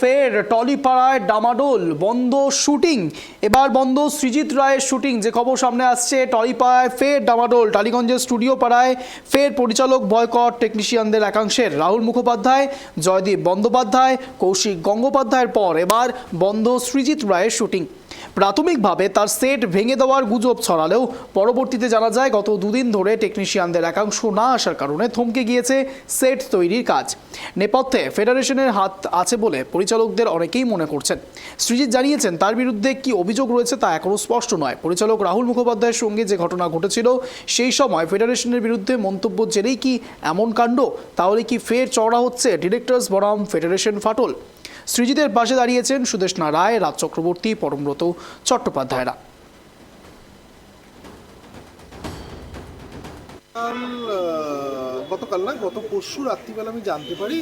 ফের টলিপাড়ায় ডামাডোল, বন্ধ শুটিং। এবার বন্ধ সৃজিত রায়ের শুটিং, যে খবর সামনে আসছে, টলিপাড়ায় ফের ডামাডোল, টালিগঞ্জের স্টুডিও পাড়ায় ফের পরিচালক, বয়কট টেকনিশিয়ানদের একাংশের রাহুল মুখোপাধ্যায়, জয়দীপ বন্দ্যোপাধ্যায়, কৌশিক গঙ্গোপাধ্যায়ের পর এবার বন্ধ সৃজিত রায়ের শুটিং। প্রাথমিকভাবে তার সেট ভেঙে দেওয়ার গুজব ছড়ালেও পরবর্তীতে জানা যায় গত দুদিন ধরে টেকনিশিয়ানদের একাংশ না আসার কারণে থমকে গিয়েছে সেট তৈরির কাজ। নেপথ্যে ফেডারেশনের হাত আছে বলে পরিচালকদের অনেকেই মনে করছেন। সৃজিৎ জানিয়েছেন, তার বিরুদ্ধে কি অভিযোগ রয়েছে তা এখনও স্পষ্ট নয়। পরিচালক রাহুল মুখোপাধ্যায়ের সঙ্গে যে ঘটনা ঘটেছিল, সেই সময় ফেডারেশনের বিরুদ্ধে মন্তব্য জেরেই কি এমন কাণ্ড? তাহলে কি ফের চড়া হচ্ছে ডিরেক্টর্স বনাম ফেডারেশন ফাটল? সৃজিতের পাশে দাঁড়িয়েছেন সুদেশনা রায় রাজ চক্রবর্তী পরমব্রত চট্টোপাধ্যায়রা। গতকাল না গত পরশু রাত্রিবেলা আমি জানতে পারি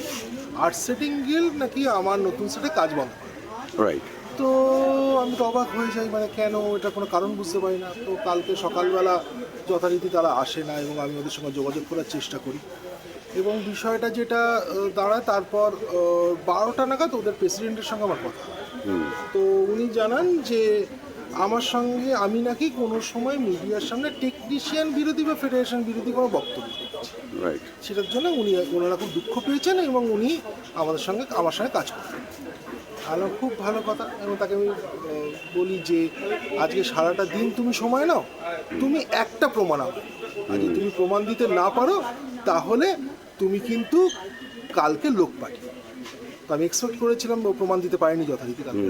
আর্ট সেটিং গিল নাকি আমার নতুন সেটে কাজ বন্ধ করে। রাইট তো আমি তো অবাক হয়ে যাই মানে কেন এটা কোনো কারণ বুঝতে পারি না। তো কালকে সকালবেলা যথারীতি তারা আসে না এবং আমি ওদের সঙ্গে যোগাযোগ করার চেষ্টা করি। এবং বিষয়টা যেটা দাঁড়ায় তারপর বারোটা নাগাদ ওদের প্রেসিডেন্টের সঙ্গে আমার কথা। তো উনি জানান যে আমার সঙ্গে আমি নাকি কোনো সময় মিডিয়ার সামনে টেকনিশিয়ান বিরোধী বা ফেডারেশন বিরোধী কোনো বক্তব্য রাইট সেটার জন্য উনি ওনারা খুব দুঃখ পেয়েছেন এবং উনি আমাদের সঙ্গে আমার সঙ্গে কাজ করবেন ভালো খুব ভালো কথা এবং তাকে আমি বলি যে আজকে সারাটা দিন তুমি সময় নাও তুমি একটা প্রমাণ আনো। আর যদি তুমি প্রমাণ দিতে না পারো তাহলে তুমি কিন্তু কালকে লোক পাঠিয়ে তো আমি এক্সপেক্ট করেছিলাম বা প্রমাণ দিতে পারিনি যথারীতি কালকে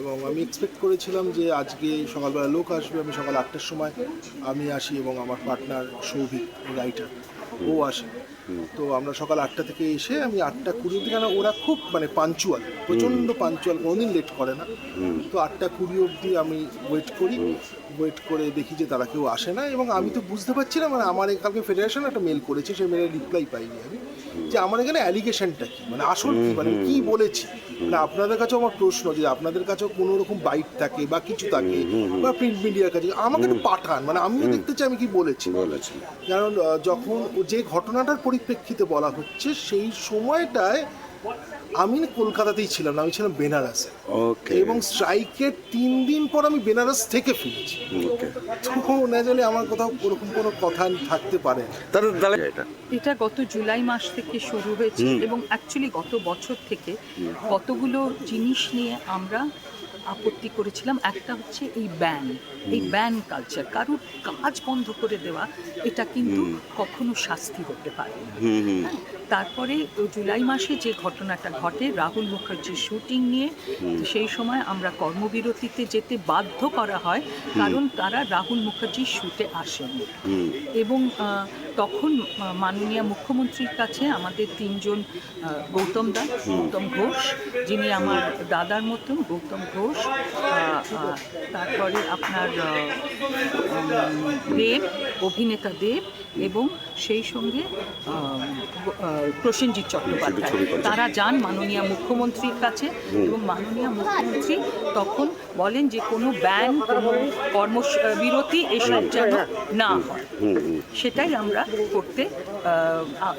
এবং আমি এক্সপেক্ট করেছিলাম যে আজকে সকালবেলা লোক আসবে আমি সকাল আটটার সময় আমি আসি এবং আমার পার্টনার সৌভিক রাইটার ও আসে। তো আমরা সকাল আটটা থেকে এসে আমি আটটা কুড়ি অব্দি কেন ওরা খুব মানে পাঞ্চুয়াল প্রচণ্ড পাঞ্চুয়াল কোনোদিন লেট করে না। তো আটটা কুড়ি অবধি আমি ওয়েট করি। ওয়েট করে দেখি যে তারা কেউ আসে না এবং আমি তো বুঝতে পারছি না মানে আমার কালকে ফেডারেশন একটা মেল করেছে সেই মেলের রিপ্লাই পাইনি আমি। যে আমার এখানে অ্যালিগেশনটা কি? মানে আসল কি? মানে কি বলেছি? মানে আপনাদের কাছেও আমার প্রশ্ন যে আপনাদের কাছেও কোনো রকম বাইট থাকে বা কিছু থাকে বা প্রিন্ট মিডিয়ার কাছে? আমাকে একটু পাঠান। মানে আমিও দেখতে চাই আমি কি বলেছি। বলেছি। কারণ যখন যে ঘটনাটার পরিপ্রেক্ষিতে বলা হচ্ছে সেই সময়টায় আমি না কলকাতাতেই ছিলাম না আমি ছিলাম বেনারসে। ওকে এবং স্ট্রাইকের তিন দিন পর আমি বেনারস থেকে ফিরেছি। তো না জানি আমার কোথাও ওরকম কোনো কথা থাকতে পারে এটা। গত জুলাই মাস থেকে শুরু হয়েছে এবং অ্যাকচুয়ালি গত বছর থেকে কতগুলো জিনিস নিয়ে আমরা আপত্তি করেছিলাম একটা হচ্ছে এই ব্যান এই ব্যান কালচার কারোর কাজ বন্ধ করে দেওয়া এটা কিন্তু কখনো শাস্তি হতে পারে হুম হুম। তারপরে জুলাই মাসে যে ঘটনাটা ঘটে রাহুল মুখার্জির শুটিং নিয়ে সেই সময় আমরা কর্মবিরতিতে যেতে বাধ্য করা হয় কারণ তারা রাহুল মুখার্জির শুটে আসেনি। এবং তখন মাননীয় মুখ্যমন্ত্রীর কাছে আমাদের তিনজন গৌতম দাস গৌতম ঘোষ যিনি আমার দাদার মতন গৌতম ঘোষ তারপরে আপনার দেব অভিনেতা দেব এবং সেই সঙ্গে প্রসেনজিৎ চট্টোপাধ্যায়। তারা যান মাননীয় মুখ্যমন্ত্রীর কাছে এবং মাননীয় মুখ্যমন্ত্রী তখন বলেন যে কোনো ব্যান কোনো কর্মবিরতি এসব যেন না হয়। সেটাই আমরা করতে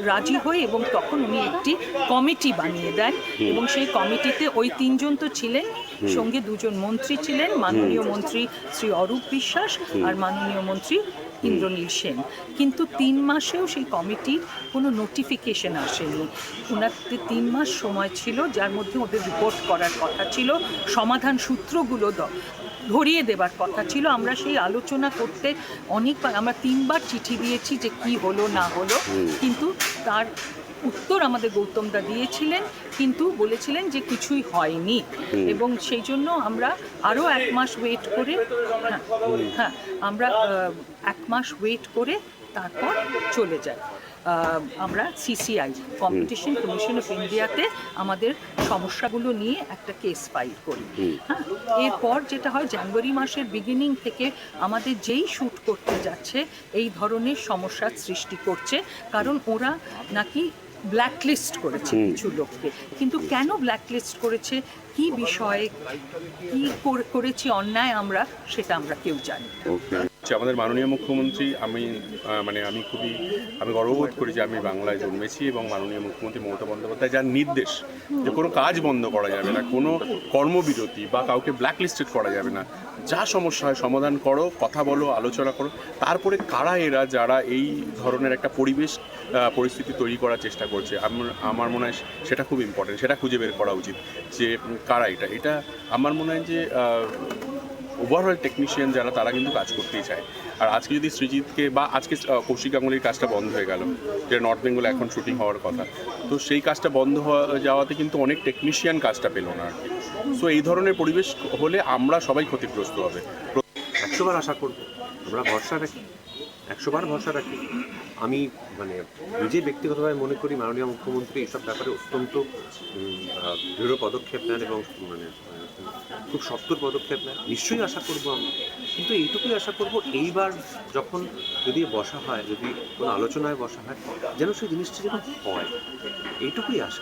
রাজি হই এবং তখন উনি একটি কমিটি বানিয়ে দেন এবং সেই কমিটিতে ওই তিনজন তো ছিলেন। সঙ্গে দুজন মন্ত্রী ছিলেন মাননীয় মন্ত্রী শ্রী অরূপ বিশ্বাস আর মাননীয় মন্ত্রী ইন্দ্রনীল সেন। কিন্তু তিন মাসেও সেই কমিটির কোনো নোটিফিকেশন আসেনি। ওনাদের তিন মাস সময় ছিল যার মধ্যে ওদের রিপোর্ট করার কথা ছিল সমাধান সূত্রগুলো ধরিয়ে দেবার কথা ছিল। আমরা সেই আলোচনা করতে অনেকবার আমরা তিনবার চিঠি দিয়েছি যে কি হলো না হলো। কিন্তু তার উত্তর আমাদের গৌতমদা দিয়েছিলেন কিন্তু বলেছিলেন যে কিছুই হয়নি। এবং সেই জন্য আমরা আরও এক মাস ওয়েট করে হ্যাঁ হ্যাঁ আমরা এক মাস ওয়েট করে তারপর চলে যাই। আমরা সিসিআই কম্পিটিশন কমিশন অফ ইন্ডিয়াতে আমাদের সমস্যাগুলো নিয়ে একটা কেস ফাইল করি। হ্যাঁ এরপর যেটা হয় জানুয়ারি মাসের বিগিনিং থেকে আমাদের যেই শ্যুট করতে যাচ্ছে এই ধরনের সমস্যার সৃষ্টি করছে। কারণ ওরা নাকি ব্ল্যাকলিস্ট করেছে কিছু লোককে। কিন্তু কেন ব্ল্যাকলিস্ট করেছে? কি বিষয়ে কি করেছি অন্যায় আমরা সেটা আমরা কেউ জানি হচ্ছে আমাদের মাননীয় মুখ্যমন্ত্রী, আমি মানে আমি খুবই, আমি গর্ববোধ করি যে আমি বাংলায় জন্মেছি এবং মাননীয় মুখ্যমন্ত্রী মমতা বন্দ্যোপাধ্যায় যার নির্দেশ যে কোনো কাজ বন্ধ করা যাবে না, কোনো কর্মবিরতি বা কাউকে ব্ল্যাকলিস্টেড করা যাবে না। যা সমস্যা হয় সমাধান করো, কথা বলো, আলোচনা করো। তারপরে কারা এরা যারা এই ধরনের একটা পরিবেশ পরিস্থিতি তৈরি করার চেষ্টা করছে আমার মনে হয় সেটা খুব ইম্পর্টেন্ট সেটা খুঁজে বের করা উচিত যে কারা এটা। এটা আমার মনে হয় যে ওভারঅল টেকনিশিয়ান যারা, তারা কিন্তু কাজ করতেই চায়। আর আজকে যদি সৃজিতকে বা আজকে কৌশিক গাঙ্গুলির কাজটা বন্ধ হয়ে গেল, যে নর্থ বেঙ্গলে এখন শুটিং হওয়ার কথা, তো সেই কাজটা বন্ধ হওয়া, যাওয়াতে কিন্তু অনেক টেকনিশিয়ান কাজটা পেল না আর কি। সো এই ধরনের পরিবেশ হলে আমরা সবাই ক্ষতিগ্রস্ত হবে। একশোবার আশা করব। আমরা ভরসা রাখি। একশোবার ভরসা রাখি। আমি মানে নিজে ব্যক্তিগতভাবে মনে করি, মাননীয় মুখ্যমন্ত্রী, এইসব ব্যাপারে অত্যন্ত দৃঢ় পদক্ষেপ নেন এবং মানে খুব সত্তর পদক্ষেপ নেয়। নিশ্চয়ই আশা করব আমি। কিন্তু এইটুকুই আশা করব, এইবার যখন যদি বসা হয়, যদি কোনো আলোচনায় বসা হয়, যেন সেই জিনিসটি যেন হয়। এইটুকুই আশা।